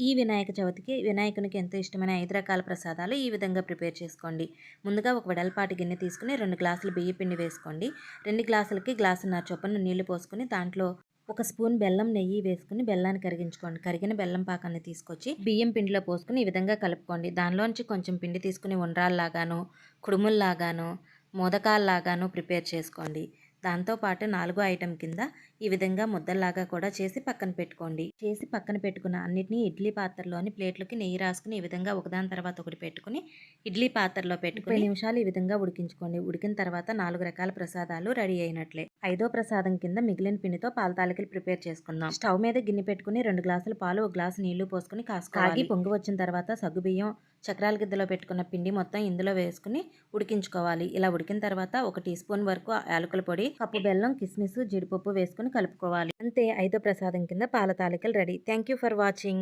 ఈ వినాయక చవితికి వినాయకునికి ఎంతో ఇష్టమైన ఐదు రకాల ప్రసాదాలు ఈ విధంగా ప్రిపేర్ చేసుకోండి. ముందుగా ఒక వెడల్పాటి గిన్నె తీసుకుని రెండు గ్లాసులు బియ్య పిండి వేసుకోండి. రెండు గ్లాసులకి గ్లాసున్నర చొప్పున నీళ్ళు పోసుకుని దాంట్లో ఒక స్పూన్ బెల్లం నెయ్యి వేసుకుని బెల్లాన్ని కరిగించుకోండి. కరిగిన బెల్లం పాకాన్ని తీసుకొచ్చి బియ్యం పిండిలో పోసుకుని ఈ విధంగా కలుపుకోండి. దానిలోంచి కొంచెం పిండి తీసుకుని ఉండ్రాల్లాగాను కుడుముల్లాగాను మోదకాల్లాగాను ప్రిపేర్ చేసుకోండి. దాంతోపాటు నాలుగో ఐటెం కింద ఈ విధంగా ముద్దల్లాగా కూడా చేసి పక్కన పెట్టుకోండి. చేసి పక్కన పెట్టుకున్న అన్నిటినీ ఇడ్లీ పాత్రలోని ప్లేట్లకి నెయ్యి రాసుకుని ఈ విధంగా ఒకదాని తర్వాత ఒకటి పెట్టుకుని ఇడ్లీ పాత్రలో పెట్టుకుని నిమిషాలు ఈ విధంగా ఉడికించుకోండి. ఉడికిన తర్వాత నాలుగు రకాల ప్రసాదాలు రెడీ అయినట్లే. ఐదో ప్రసాదం కింద మిగిలిన పిండితో పాల తాలికలు ప్రిపేర్ చేసుకుందాం. స్టవ్ మీద గిన్నె పెట్టుకుని రెండు గ్లాసుల పాలు ఒక గ్లాసు నీళ్ళు పోసుకుని కాసుకోవాలి. పొంగి వచ్చిన తర్వాత సగ్గుబియ్యం చక్రాల గిద్దలో పెట్టుకున్న పిండి మొత్తం ఇందులో వేసుకుని ఉడికించుకోవాలి. ఇలా ఉడికిన తర్వాత ఒక టీ స్పూన్ వరకు యాలకుల పొడి కప్పు బెల్లం కిస్మిస్ జీడిపప్పు వేసుకుని కలుపుకోవాలి. అంతే ఐదో ప్రసాదం కింద పాల తాలికలు ready. Thank you for watching.